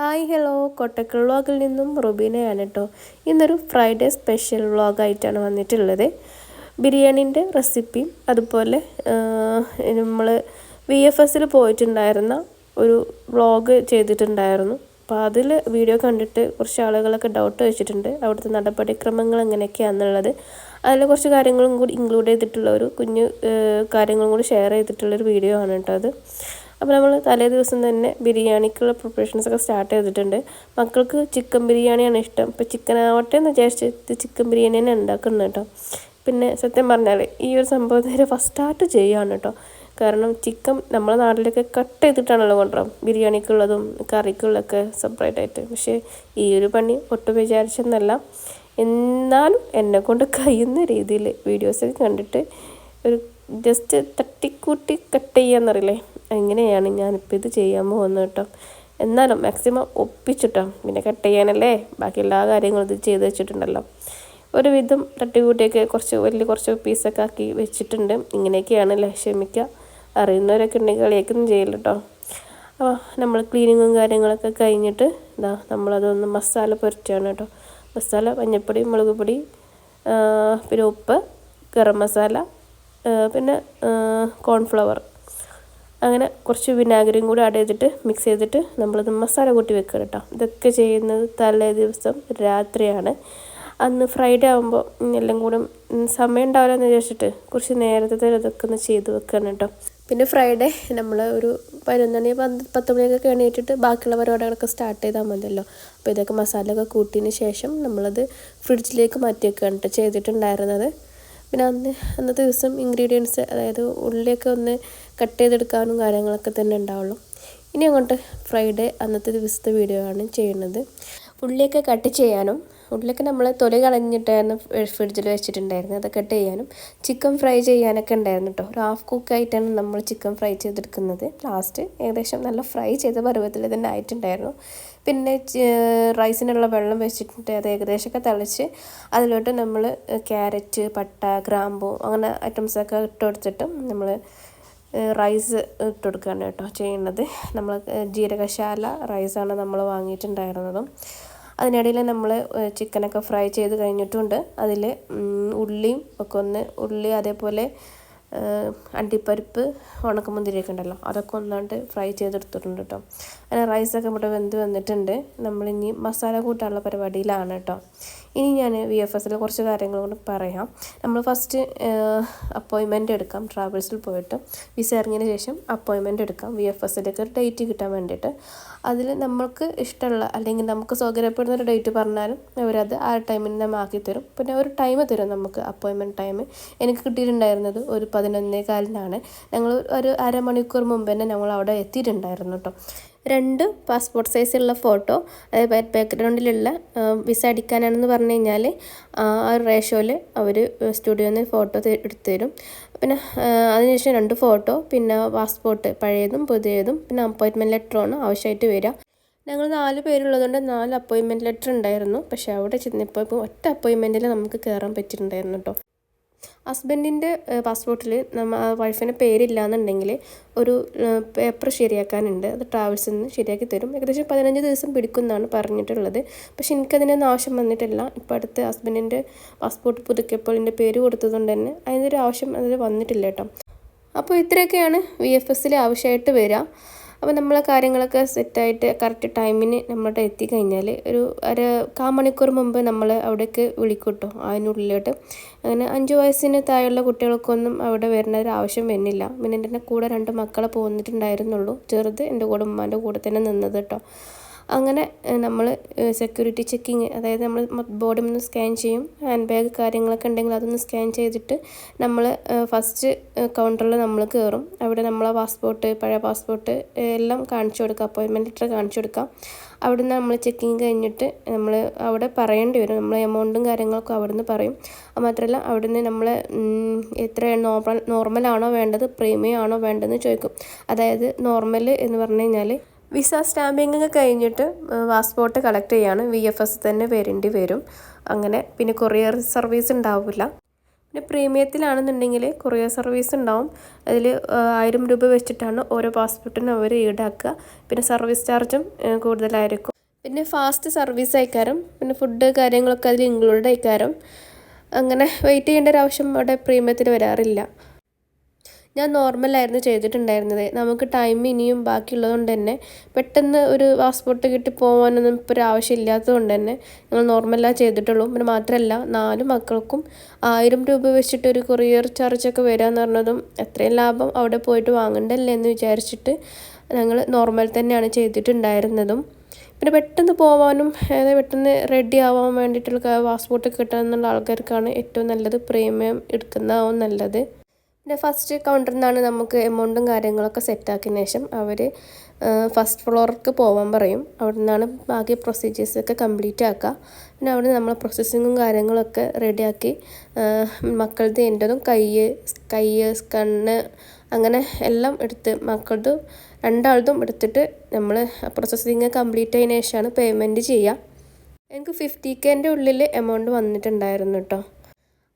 Hi hello. Kottakkal വ്ളോഗിൽ നിന്നും റുബീനയാണ് കേട്ടോ ഇന്നൊരു ഫ്രൈഡേ സ്പെഷ്യൽ വ്ളോഗായിട്ടാണ് വന്നിട്ടുള്ളത്. ബിരിയാണീന്റെ റെസിപ്പിയും അതുപോലെ നമ്മൾ വി എഫ് എസിൽ പോയിട്ടുണ്ടായിരുന്ന ഒരു വ്ളോഗ് ചെയ്തിട്ടുണ്ടായിരുന്നു. അപ്പോൾ അതിൽ വീഡിയോ കണ്ടിട്ട് കുറച്ച് ആളുകളൊക്കെ ഡൗട്ട് വെച്ചിട്ടുണ്ട്. അവിടുത്തെ നടപടിക്രമങ്ങൾ എങ്ങനെയൊക്കെയാണെന്നുള്ളത് അതിൽ കുറച്ച് കാര്യങ്ങളും കൂടി ഇൻക്ലൂഡ് ചെയ്തിട്ടുള്ള ഒരു കുഞ്ഞു കാര്യങ്ങളും കൂടി ഷെയർ ചെയ്തിട്ടുള്ളൊരു വീഡിയോ ആണ് കേട്ടോ അത്. അപ്പോൾ നമ്മൾ തലേ ദിവസം തന്നെ ബിരിയാണിക്കുള്ള പ്രിപ്പറേഷൻസ് ഒക്കെ സ്റ്റാർട്ട് ചെയ്തിട്ടുണ്ട്. മക്കൾക്ക് ചിക്കൻ ബിരിയാണിയാണ് ഇഷ്ടം. ഇപ്പോൾ ചിക്കൻ ആവട്ടെ എന്ന് വിചാരിച്ചിട്ട് ചിക്കൻ ബിരിയാണി തന്നെ ഉണ്ടാക്കുന്നത് കേട്ടോ. പിന്നെ സത്യം പറഞ്ഞാൽ ഈ ഒരു സംഭവം നേരെ ഫസ്റ്റ് സ്റ്റാർട്ട് ചെയ്യുകയാണ് കേട്ടോ. കാരണം ചിക്കൻ നമ്മളെ നാട്ടിലൊക്കെ കട്ട് ചെയ്തിട്ടാണല്ലോ കൊണ്ടുവരാം. ബിരിയാണിക്കുള്ളതും കറിക്കുള്ളതൊക്കെ സെപ്പറേറ്റ് ആയിട്ട്. പക്ഷേ ഈ ഒരു പണി ഒട്ടും വിചാരിച്ചെന്നല്ല. എന്നാലും എന്നെ കൊണ്ട് കഴിയുന്ന രീതിയിൽ വീഡിയോസൊക്കെ കണ്ടിട്ട് ഒരു ജസ്റ്റ് തട്ടിക്കൂട്ടി കട്ട് ചെയ്യാന്നറിയില്ലേ? അങ്ങനെയാണ് ഞാനിപ്പോൾ ഇത് ചെയ്യാൻ പോകുന്നത് കേട്ടോ എന്നാലും മാക്സിമം ഒപ്പിച്ചിട്ടോ. പിന്നെ കട്ട് ചെയ്യാനല്ലേ? ബാക്കി എല്ലാ കാര്യങ്ങളും ഇത് ചെയ്ത് വെച്ചിട്ടുണ്ടല്ലോ. ഒരുവിധം തട്ടിക്കൂട്ടിയൊക്കെ കുറച്ച് വലിയ കുറച്ച് പീസൊക്കെ ആക്കി വെച്ചിട്ടുണ്ട്. ഇങ്ങനെയൊക്കെയാണ് ക്ഷമിക്കുക അറിയുന്നവരൊക്കെ ഉണ്ടെങ്കിൽ കളിയൊക്കെ ചെയ്യില്ല കേട്ടോ അപ്പോൾ നമ്മൾ ക്ലീനിങ്ങും കാര്യങ്ങളൊക്കെ കഴിഞ്ഞിട്ട് ഇതാ നമ്മളതൊന്ന് മസാല പുരട്ടുകയാണ് കേട്ടോ മസാല മഞ്ഞൾപ്പൊടി മുളക് പൊടി പിന്നെ ഉപ്പ് ഗരം മസാല പിന്നെ കോൺഫ്ലവർ അങ്ങനെ കുറച്ച് വിനാഗിരിയും കൂടി ആഡ് ചെയ്തിട്ട് മിക്സ് ചെയ്തിട്ട് നമ്മളത് മസാല കൂട്ടി വെക്കുക കേട്ടോ ഇതൊക്കെ ചെയ്യുന്നത് തലേ ദിവസം രാത്രിയാണ്. അന്ന് ഫ്രൈഡേ ആകുമ്പോൾ എല്ലാം കൂടെ സമയം ഉണ്ടാവില്ല എന്ന് വിചാരിച്ചിട്ട് കുറച്ച് നേരത്തെ തന്നെ ഇതൊക്കെ ഒന്ന് ചെയ്ത് വെക്കുകയാണ് കേട്ടോ പിന്നെ ഫ്രൈഡേ നമ്മൾ ഒരു പതിനൊന്ന് മണി പത്ത് മണിയൊക്കെ എണീറ്റിട്ട് ബാക്കിയുള്ള പരിപാടികളൊക്കെ സ്റ്റാർട്ട് ചെയ്താൽ മതിയല്ലോ. അപ്പോൾ ഇതൊക്കെ മസാലയൊക്കെ കൂട്ടിയതിന് ശേഷം നമ്മളത് ഫ്രിഡ്ജിലേക്ക് മാറ്റി വെക്കുകയാണ് കേട്ടോ ചെയ്തിട്ടുണ്ടായിരുന്നത്. പിന്നെ അന്ന് അന്നത്തെ ദിവസം ഇൻഗ്രീഡിയൻസ് അതായത് ഉള്ളിയൊക്കെ ഒന്ന് കട്ട് ചെയ്തെടുക്കാനും കാര്യങ്ങളൊക്കെ തന്നെ ഉണ്ടാവുള്ളൂ. ഇനി അങ്ങോട്ട് ഫ്രൈഡേ അന്നത്തെ ദിവസത്തെ വീഡിയോ ആണ് ചെയ്യുന്നത്. ഉള്ളിയൊക്കെ കട്ട് ചെയ്യാനും ഉള്ളിയൊക്കെ നമ്മൾ തൊലി കളഞ്ഞിട്ടായിരുന്നു ഫ്രിഡ്ജിൽ വെച്ചിട്ടുണ്ടായിരുന്നു. അത് കട്ട് ചെയ്യാനും ചിക്കൻ ഫ്രൈ ചെയ്യാനൊക്കെ ഉണ്ടായിരുന്നു കേട്ടോ ഒരു ഹാഫ് കുക്കായിട്ടാണ് നമ്മൾ ചിക്കൻ ഫ്രൈ ചെയ്തെടുക്കുന്നത്. ലാസ്റ്റ് ഏകദേശം നല്ല ഫ്രൈ ചെയ്ത പരുവത്തിൽ തന്നെ ആയിട്ടുണ്ടായിരുന്നു. പിന്നെ റൈസിനുള്ള വെള്ളം വെച്ചിട്ടുണ്ട്. അത് ഏകദേശമൊക്കെ തിളച്ച് അതിലോട്ട് നമ്മൾ ക്യാരറ്റ് പട്ട ഗ്രാമ്പു അങ്ങനെ ഐറ്റംസൊക്കെ ഇട്ട് കൊടുത്തിട്ടും നമ്മൾ റൈസ് ഇട്ട് കൊടുക്കുകയാണ് കേട്ടോ ചെയ്യുന്നത്. നമ്മൾ ജീരകശാല റൈസാണ് നമ്മൾ വാങ്ങിയിട്ടുണ്ടായിരുന്നതും. അതിനിടയിൽ നമ്മൾ ചിക്കനൊക്കെ ഫ്രൈ ചെയ്ത് കഴിഞ്ഞിട്ടുണ്ട്. അതിൽ ഉള്ളിയും ഒക്കെ ഒന്ന് ഉള്ളി അതേപോലെ അണ്ടിപ്പരിപ്പ് ഉണക്കമുന്തിരിയൊക്കെ ഉണ്ടല്ലോ അതൊക്കെ ഒന്നാണ്ട് ഫ്രൈ ചെയ്തെടുത്തിട്ടുണ്ട് കേട്ടോ. അങ്ങനെ റൈസൊക്കെ ഇവിടെ വെന്ത് വന്നിട്ടുണ്ട്. നമ്മളിനി മസാല കൂട്ടാനുള്ള പരിപാടിയിലാണ് കേട്ടോ. ഇനി ഞാൻ വി എഫ് എസിൽ കുറച്ച് കാര്യങ്ങൾ കൊണ്ട് പറയാം. നമ്മൾ ഫസ്റ്റ് അപ്പോയിൻമെന്റ് എടുക്കാം. ട്രാവൽസിൽ പോയിട്ട് വിസ ഇറങ്ങിയതിന് ശേഷം അപ്പോയിൻമെന്റ് എടുക്കാം. വി എഫ് എസിലേക്ക് ഒരു ഡേറ്റ് കിട്ടാൻ വേണ്ടിയിട്ട്. അതിൽ നമ്മൾക്ക് ഇഷ്ടമുള്ള അല്ലെങ്കിൽ നമുക്ക് സൗകര്യപ്പെടുന്ന ഒരു ഡേറ്റ് പറഞ്ഞാലും അവരത് ആ ടൈമിന് നമ്മൾ ആക്കി തരും. പിന്നെ ഒരു ടൈം തരും നമുക്ക് അപ്പോയിൻമെന്റ് ടൈം എനിക്ക് കിട്ടിയിട്ടുണ്ടായിരുന്നത് ഒരു പതിനൊന്നേ കാലിനാണ് ഞങ്ങൾ ഒരു അരമണിക്കൂർ മുമ്പ് തന്നെ ഞങ്ങൾ അവിടെ എത്തിയിട്ടുണ്ടായിരുന്നു കേട്ടോ രണ്ട് പാസ്പോർട്ട് സൈസുള്ള ഫോട്ടോ ബാക്ക്ഗ്രൗണ്ടിലുള്ള വിസ അടിക്കാനാണെന്ന് പറഞ്ഞു കഴിഞ്ഞാൽ ആ ഒരു റേഷ്യോയിൽ അവർ സ്റ്റുഡിയോയിൽ നിന്ന് ഫോട്ടോ എടുത്തു തരും. പിന്നെ അതിനുശേഷം രണ്ട് ഫോട്ടോ പിന്നെ പാസ്പോർട്ട് പഴയതും പുതിയതും പിന്നെ അപ്പോയിൻമെന്റ് ലെറ്ററാണ് ആവശ്യമായിട്ട് വരിക. ഞങ്ങൾ നാല് പേരുള്ളതുകൊണ്ട് നാല് അപ്പോയിൻമെന്റ് ലെറ്റർ ഉണ്ടായിരുന്നു. പക്ഷേ അവിടെ ചെന്നപ്പോൾ ഇപ്പോൾ ഒറ്റ അപ്പോയിൻമെന്റിൽ നമുക്ക് കയറാൻ പറ്റിയിട്ടുണ്ടായിരുന്നു കേട്ടോ ഹസ്ബൻഡിന്റെ പാസ്പോർട്ടിൽ നമ്മ വൈഫിന്റെ പേരില്ല എന്നുണ്ടെങ്കിൽ ഒരു പേപ്പർ ശരിയാക്കാനുണ്ട്. അത് ട്രാവൽസിൽ നിന്ന് ശരിയാക്കി തരും. ഏകദേശം പതിനഞ്ച് ദിവസം പിടിക്കുമെന്നാണ് പറഞ്ഞിട്ടുള്ളത്. പക്ഷെ എനിക്കതിനൊന്നും ആവശ്യം വന്നിട്ടില്ല. ഇപ്പോൾ അടുത്ത് ഹസ്ബൻഡിന്റെ പാസ്പോർട്ട് പുതുക്കിയപ്പോൾ എന്റെ പേര് കൊടുത്തതുകൊണ്ട് തന്നെ അതിന്റെ ഒരു ആവശ്യം അതിൽ വന്നിട്ടില്ല കേട്ടോ. അപ്പോൾ ഇത്രയൊക്കെയാണ് വി എഫ് എസിൽ ആവശ്യമായിട്ട് വരിക. അപ്പോൾ നമ്മളെ കാര്യങ്ങളൊക്കെ സെറ്റായിട്ട് കറക്റ്റ് ടൈമിന് നമ്മളുടെ എത്തിക്കഴിഞ്ഞാൽ ഒരു അര കാ മണിക്കൂർ മുമ്പ് നമ്മൾ അവിടേക്ക് വിളിക്കൂട്ടോ അതിനുള്ളിലോട്ട് അങ്ങനെ അഞ്ച് വയസ്സിന് താഴെയുള്ള കുട്ടികൾക്കൊന്നും അവിടെ വരേണ്ട ഒരു ആവശ്യം വരുന്നില്ല. പിന്നെ എന്റെ കൂടെ രണ്ട് മക്കളെ പോന്നിട്ടുണ്ടായിരുന്നുള്ളൂ ചെറുത് എന്റെ കൂടെ ഉമ്മാന്റെ കൂടെ തന്നെ നിന്നത് കേട്ടോ അങ്ങനെ നമ്മൾ സെക്യൂരിറ്റി ചെക്കിങ് അതായത് നമ്മൾ ബോഡി ഒന്ന് സ്കാൻ ചെയ്യും. ഹാൻഡ് ബാഗ് കാര്യങ്ങളൊക്കെ ഉണ്ടെങ്കിൽ അതൊന്ന് സ്കാൻ ചെയ്തിട്ട് നമ്മൾ ഫസ്റ്റ് കൗണ്ടറിൽ നമ്മൾ കയറും അവിടെ നമ്മളെ പാസ്പോർട്ട് പഴയ പാസ്പോർട്ട് എല്ലാം കാണിച്ചു കൊടുക്കുക അപ്പോയിൻമെന്റ് ലെറ്റർ കാണിച്ചു കൊടുക്കാം. അവിടെ നിന്ന് നമ്മൾ ചെക്കിങ് കഴിഞ്ഞിട്ട് നമ്മൾ അവിടെ പറയേണ്ടി വരും. നമ്മൾ എമൗണ്ടും കാര്യങ്ങളൊക്കെ അവിടെ നിന്ന് പറയും മാത്രമല്ല അവിടെ നിന്ന് നമ്മൾ എത്ര നോർമൽ നോർമലാണോ വേണ്ടത് പ്രീമിയം ആണോ വേണ്ടതെന്ന് ചോദിക്കും. അതായത് നോർമൽ എന്ന് പറഞ്ഞു കഴിഞ്ഞാൽ വിസ സ്റ്റാമ്പിങ് കഴിഞ്ഞിട്ട് പാസ്പോർട്ട് കളക്ട് ചെയ്യാണ്. വി എഫ് എസ് തന്നെ വരേണ്ടി വരും. അങ്ങനെ പിന്നെ കൊറിയർ സർവീസ് ഉണ്ടാവില്ല. പിന്നെ പ്രീമിയത്തിലാണെന്നുണ്ടെങ്കിൽ കൊറിയർ സർവീസ് ഉണ്ടാവും. അതിൽ ആയിരം രൂപ വെച്ചിട്ടാണ് ഓരോ പാസ്പോർട്ടിനും അവർ ഈടാക്കുക. പിന്നെ സർവീസ് ചാർജും കൂടുതലായിരിക്കും. പിന്നെ ഫാസ്റ്റ് സർവീസ് അയക്കാരം പിന്നെ ഫുഡ് കാര്യങ്ങളൊക്കെ അതിൽ ഇൻക്ലൂഡ് അയക്കാരം അങ്ങനെ വെയിറ്റ് ചെയ്യേണ്ട ഒരു ആവശ്യം അവിടെ പ്രീമിയത്തിൽ വരാറില്ല. ഞാൻ നോർമലായിരുന്നു ചെയ്തിട്ടുണ്ടായിരുന്നത്. നമുക്ക് ടൈം ഇനിയും ബാക്കിയുള്ളതുകൊണ്ട് തന്നെ പെട്ടെന്ന് ഒരു പാസ്പോർട്ട് കിട്ടി പോകാനൊന്നും ഇപ്പോൾ ഒരു ആവശ്യമില്ലാത്തത് കൊണ്ട് തന്നെ ഞങ്ങൾ നോർമലാണ് ചെയ്തിട്ടുള്ളൂ. പിന്നെ മാത്രമല്ല നാല് മക്കൾക്കും ആയിരം രൂപ വെച്ചിട്ട് ഒരു കൊറിയർ ചാർജൊക്കെ വരാമെന്ന് പറഞ്ഞതും എത്രയും ലാഭം അവിടെ പോയിട്ട് വാങ്ങണ്ടല്ലേ എന്ന് വിചാരിച്ചിട്ട് ഞങ്ങൾ നോർമൽ തന്നെയാണ് ചെയ്തിട്ടുണ്ടായിരുന്നതും. പിന്നെ പെട്ടെന്ന് പോവാനും അതായത് പെട്ടെന്ന് റെഡി ആവാൻ വേണ്ടിയിട്ടുള്ള പാസ്പോർട്ട് കിട്ടാനുള്ള ആൾക്കാർക്കാണ് ഏറ്റവും നല്ലത്. പ്രീമിയം എടുക്കുന്നതാവും നല്ലത്. പിന്നെ ഫസ്റ്റ് കൗണ്ടറിൽ നിന്നാണ് നമുക്ക് എമൗണ്ടും കാര്യങ്ങളൊക്കെ സെറ്റാക്കിയതിന് ശേഷം അവർ ഫസ്റ്റ് ഫ്ലോർക്ക് പോകാൻ പറയും. അവിടെ നിന്നാണ് ബാക്കി പ്രൊസീജിയേഴ്സൊക്കെ കംപ്ലീറ്റ് ആക്കുക. പിന്നെ അവിടെ നമ്മൾ പ്രോസസ്സിങ്ങും കാര്യങ്ങളൊക്കെ റെഡിയാക്കി മക്കളുടെ എന്റെതും കൈ കൈ കണ്ണ് അങ്ങനെ എല്ലാം എടുത്ത് മക്കളതും രണ്ടാളതും എടുത്തിട്ട് നമ്മൾ പ്രോസസ്സിങ് കംപ്ലീറ്റ് ആയതിനു ശേഷമാണ് പേയ്മെന്റ് ചെയ്യുക. എനിക്ക് ഫിഫ്റ്റി കെന്റെ ഉള്ളിൽ എമൗണ്ട് വന്നിട്ടുണ്ടായിരുന്നു കേട്ടോ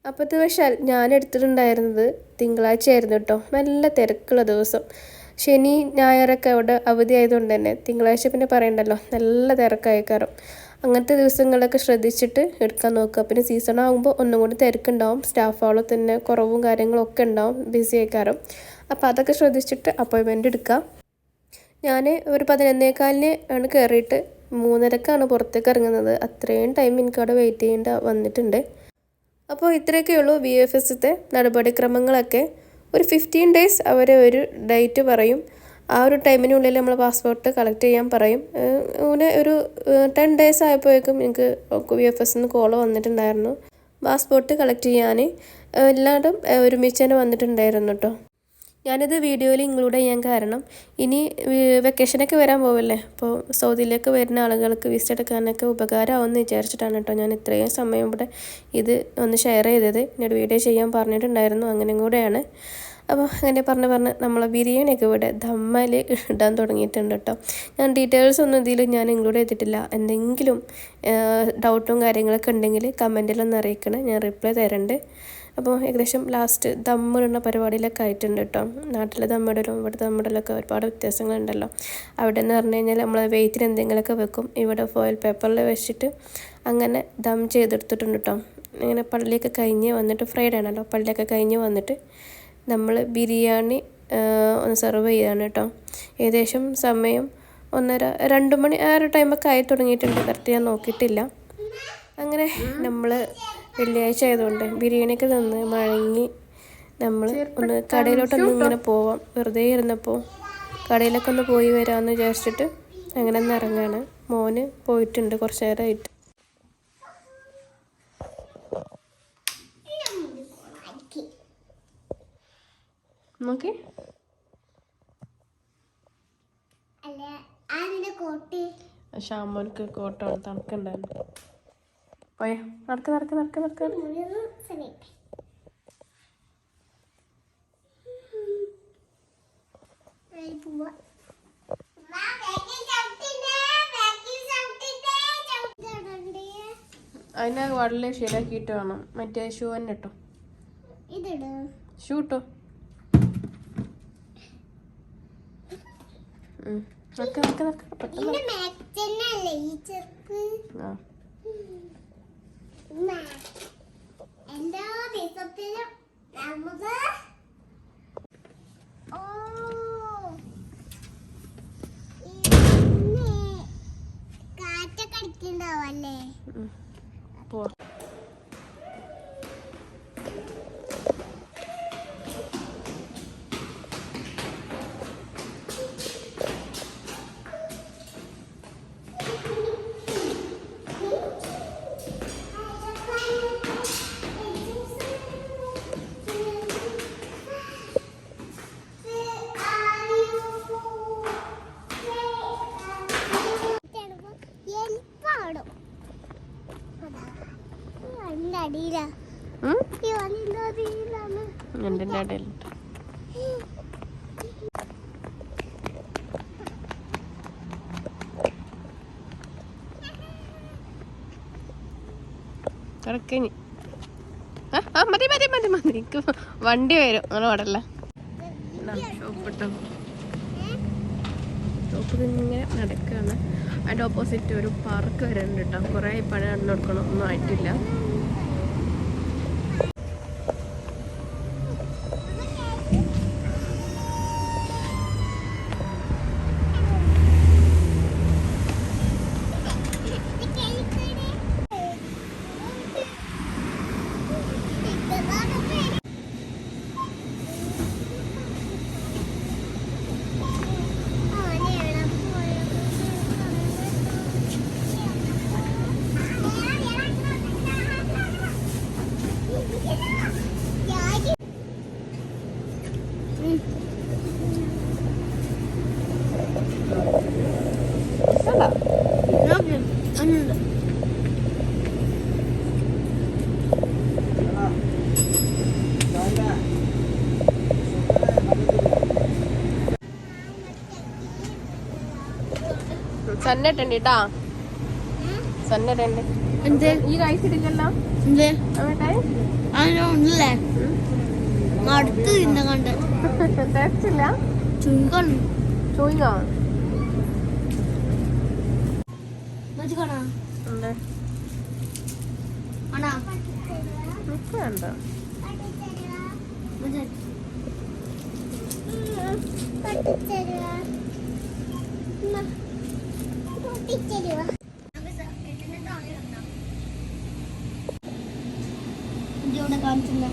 അപ്പോൾ ദിവസം ഞാൻ എടുത്തിട്ടുണ്ടായിരുന്നത് തിങ്കളാഴ്ച ആയിരുന്നു കേട്ടോ. നല്ല തിരക്കുള്ള ദിവസം. ശനി ഞായറൊക്കെ അവിടെ അവധി ആയതുകൊണ്ട് തന്നെ തിങ്കളാഴ്ച പിന്നെ പറയണ്ടല്ലോ. നല്ല തിരക്കായിക്കാറും അങ്ങനത്തെ ദിവസങ്ങളൊക്കെ ശ്രദ്ധിച്ചിട്ട് എടുക്കാൻ നോക്കുക. പിന്നെ സീസൺ ആകുമ്പോൾ ഒന്നും കൂടി തിരക്കുണ്ടാവും. സ്റ്റാഫുകളും തന്നെ കുറവും കാര്യങ്ങളും ഒക്കെ ഉണ്ടാവും. ബിസി ആയിക്കാറും. അപ്പോൾ അതൊക്കെ ശ്രദ്ധിച്ചിട്ട് അപ്പോയിൻമെന്റ് എടുക്കാം ഞാൻ ഒരു പതിനൊന്നേക്കാലിന് ആണ് കയറിയിട്ട് മൂന്നരക്കാണ് പുറത്തേക്ക് ഇറങ്ങുന്നത്. അത്രയും ടൈം എനിക്കവിടെ വെയിറ്റ് ചെയ്യേണ്ട വന്നിട്ടുണ്ട്. അപ്പോൾ ഇത്രയൊക്കെ ഉള്ളൂ ബി എഫ് എസത്തെ നടപടിക്രമങ്ങളൊക്കെ. ഒരു ഫിഫ്റ്റീൻ ഡേയ്സ് അവർ ഒരു ഡേറ്റ് പറയും. ആ ഒരു ടൈമിനുള്ളിൽ നമ്മൾ പാസ്പോർട്ട് കളക്ട് ചെയ്യാൻ പറയും. അങ്ങനെ ഒരു ടെൻ ഡേയ്സ് ആയപ്പോഴേക്കും എനിക്ക് ബി എഫ് എസ് നിന്ന് കോൾ വന്നിട്ടുണ്ടായിരുന്നു. പാസ്പോർട്ട് കളക്ട് ചെയ്യാൻ എല്ലാവരും ഒരുമിച്ച് തന്നെ വന്നിട്ടുണ്ടായിരുന്നു കേട്ടോ ഞാനിത് വീഡിയോയിൽ ഇൻക്ലൂഡ് ചെയ്യാൻ കാരണം ഇനി വെക്കേഷനൊക്കെ വരാൻ പോവല്ലേ? അപ്പോൾ സൗദിയിലേക്ക് വരുന്ന ആളുകൾക്ക് വിസ എടുക്കാനൊക്കെ ഉപകാരമാവുമെന്ന് വിചാരിച്ചിട്ടാണ് കേട്ടോ ഞാൻ ഇത്രയും സമയം ഇവിടെ ഇത് ഒന്ന് ഷെയർ ചെയ്തത്. എന്നോട് വീഡിയോ ചെയ്യാൻ പറഞ്ഞിട്ടുണ്ടായിരുന്നു അങ്ങനെ കൂടെയാണ്. അപ്പോൾ അങ്ങനെ പറഞ്ഞ് പറഞ്ഞ് നമ്മളെ ബിരിയാണിയൊക്കെ ഇവിടെ ദമ്മൽ ഇടാൻ തുടങ്ങിയിട്ടുണ്ട് കേട്ടോ. ഞാൻ ഡീറ്റെയിൽസ് ഒന്നും ഇതിൽ ഞാൻ ഇൻക്ലൂഡ് ചെയ്തിട്ടില്ല. എന്തെങ്കിലും ഡൗട്ടും കാര്യങ്ങളൊക്കെ ഉണ്ടെങ്കിൽ കമന്റിലൊന്ന് അറിയിക്കണം. ഞാൻ റിപ്ലൈ തരണ്ട്. അപ്പോൾ ഏകദേശം ലാസ്റ്റ് ദമ്മിടുന്ന പരിപാടിയിലൊക്കെ ആയിട്ടുണ്ട് കേട്ടോ. നാട്ടിലെ ദമ്മിടലും ഇവിടെ ദമ്മിടലൊക്കെ ഒരുപാട് വ്യത്യാസങ്ങളുണ്ടല്ലോ. അവിടെ എന്ന് പറഞ്ഞു കഴിഞ്ഞാൽ നമ്മൾ വെയിറ്റിന് എന്തെങ്കിലുമൊക്കെ വെക്കും. ഇവിടെ ഫോയിൽ പേപ്പറിൽ വെച്ചിട്ട് അങ്ങനെ ദം ചെയ്തെടുത്തിട്ടുണ്ട് കേട്ടോ. ഇങ്ങനെ പള്ളിയൊക്കെ കഴിഞ്ഞ് വന്നിട്ട് ഫ്രൈഡേ ആണല്ലോ. പള്ളിയൊക്കെ കഴിഞ്ഞ് വന്നിട്ട് നമ്മൾ ബിരിയാണി ഒന്ന് സെർവ് ചെയ്താണ് കേട്ടോ. ഏകദേശം സമയം ഒന്നര രണ്ട് മണി ആ ഒരു ടൈമൊക്കെ ആയി തുടങ്ങിയിട്ടുണ്ട്. കറക്റ്റ് ഞാൻ നോക്കിയിട്ടില്ല. അങ്ങനെ നമ്മൾ വെള്ളിയാഴ്ച ആയതുകൊണ്ട് ബിരിയാണിയൊക്കെ തന്ന് മഴങ്ങി നമ്മൾ ഒന്ന് കടയിലോട്ടൊന്ന് ഇങ്ങനെ പോവാം. വെറുതെ ഇരുന്നപ്പോൾ കടയിലൊക്കെ ഒന്ന് പോയി വരാമെന്ന് വിചാരിച്ചിട്ട് അങ്ങനെ ഒന്ന് ഇറങ്ങാണ്. മോന് പോയിട്ടുണ്ട് കുറച്ച് നേരമായിട്ട് നോക്കി. അല്ല അതിന്റെ കോട്ട്? ഷാമോർക്ക് കോട്ടാണ്. തണുക്കുണ്ടായിരുന്നു. പോയ. നടക്ക് നടക്ക് നടക്ക് നടക്ക്. അതിനെ വള്ളി ശരിയാക്കിയിട്ട് വേണം. മറ്റേ ഷൂ തന്നെ ഇട്ടോ. ഷൂ ഇട്ടോ. നടക്ക് നടക്ക് നടക്ക്. പെട്ടെന്ന് ആ. എല്ലാ ദിവസത്തിലും നമുക്ക് കാറ്റൊക്കെ അടിക്കണ്ടാവല്ലേ ഉം. കിടക്കഞ്ഞി ആ, ആ, മതി മതി മതി മതി. വണ്ടി വരും. അങ്ങനെ പാടല്ല ഷോപ്പിട്ടോ ഷോപ്പ് ഇങ്ങനെ നടക്കുകയാണ് അതിന്റെ ഓപ്പോസിറ്റ് ഒരു പാർക്ക് വരുന്നുണ്ട് കേട്ടോ കുറേ പണി കണ്ടു കൊടുക്കണം ഒന്നും ആയിട്ടില്ല. സന്നിട്ടുണ്ട് കേട്ടാ സന്നിട്ടുണ്ട് ഈ എന്ത്? അവിടെ? അതിനൊന്നല്ലേ അടുത്ത് തിന്ന കണ്ട്. തേച്ചില്ല ചുങ്കണ്. ചോയ്യോ മതി കാണാ ഉണ്ട് ആണാ നിക്ക് വേണ്ട മതി ഇവിടെ കാണിച്ചില്ല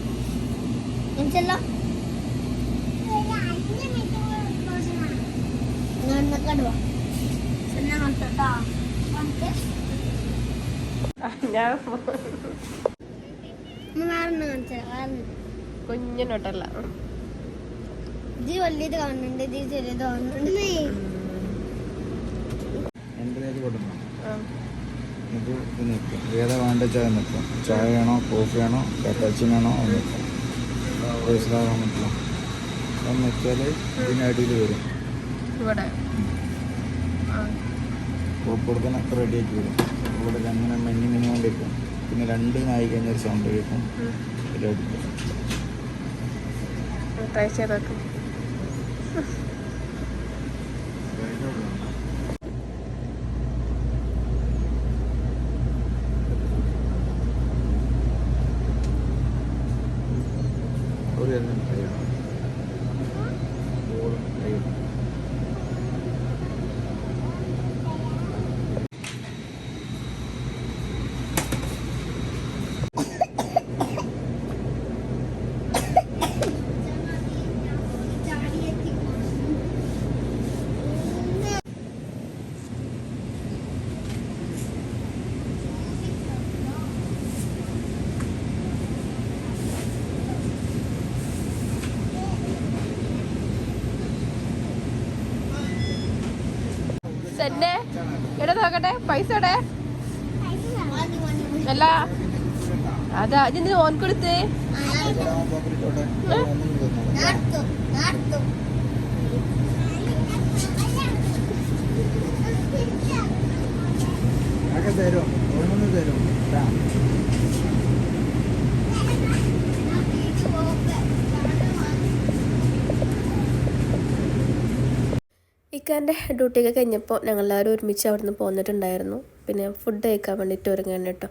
കുഞ്ഞിനോട്ടല്ല. ഇത് വലിയത് കാണുന്നുണ്ട് ഇത് ചെറിയത് കാണുന്നുണ്ട് രണ്ടിലേക്ക് കൊടുക്കണം ഇത് ഇത് നിൽക്കും. ഏതാ വേണ്ട ചായ നിൽക്കും. ചായ വേണോ കോഫി വേണോ കട്ടാച്ചിൻ വേണോ അത് നിൽക്കും. മനസ്സിലാകാൻ പറ്റില്ല. അത് നിൽക്കിയാൽ ഇതിനടിയിൽ വരും. ഇവിടെ. ആ. റെഡിയാക്കി വരും. ഇവിടെ അങ്ങനെ മെന്നി മിനിക്കൊണ്ടിരിക്കും പിന്നെ രണ്ട് നായി കഴിഞ്ഞാൽ സൗണ്ട് കേൾക്കും. ഇതിലടിക്കും ട്രൈ ചെയ്ത് നോക്കട്ടെ പൈസ എവിടെ? അല്ല. അതാ ഇതിന് ഓൻ കൊടുത്തേ? തരും? തരും? ഇക്കാന്റെ ഡ്യൂട്ടിയൊക്കെ കഴിഞ്ഞപ്പോൾ ഞങ്ങളെല്ലാവരും ഒരുമിച്ച് അവിടെ നിന്ന് പോന്നിട്ടുണ്ടായിരുന്നു. പിന്നെ ഫുഡ് കഴിക്കാൻ വേണ്ടിയിട്ട് ഒരുങ്ങാൻ കേട്ടോ.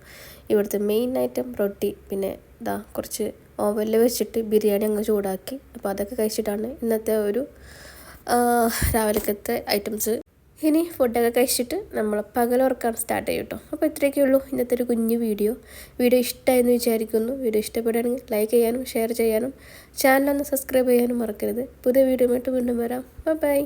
ഇവിടുത്തെ മെയിൻ ഐറ്റം റൊട്ടി പിന്നെ ഇതാ കുറച്ച് ഓവനിൽ വെച്ചിട്ട് ബിരിയാണി അങ്ങ് ചൂടാക്കി. അപ്പോൾ അതൊക്കെ കഴിച്ചിട്ടാണ് ഇന്നത്തെ ഒരു രാവിലത്തെ ഐറ്റംസ് ഇനി ഫുഡൊക്കെ കഴിച്ചിട്ട് നമ്മൾ പകലുറക്കാൻ സ്റ്റാർട്ട് ചെയ്യും കേട്ടോ. അപ്പോൾ ഇത്രയൊക്കെ ഉള്ളൂ ഇന്നത്തെ ഒരു കുഞ്ഞു വീഡിയോ വീഡിയോ ഇഷ്ടമായെന്ന് വിചാരിക്കുന്നു. വീഡിയോ ഇഷ്ടപ്പെടുകയാണെങ്കിൽ ലൈക്ക് ചെയ്യാനും ഷെയർ ചെയ്യാനും ചാനലൊന്ന് സബ്സ്ക്രൈബ് ചെയ്യാനും മറക്കരുത്. പുതിയ വീഡിയോ വീണ്ടും വരാം. ബൈ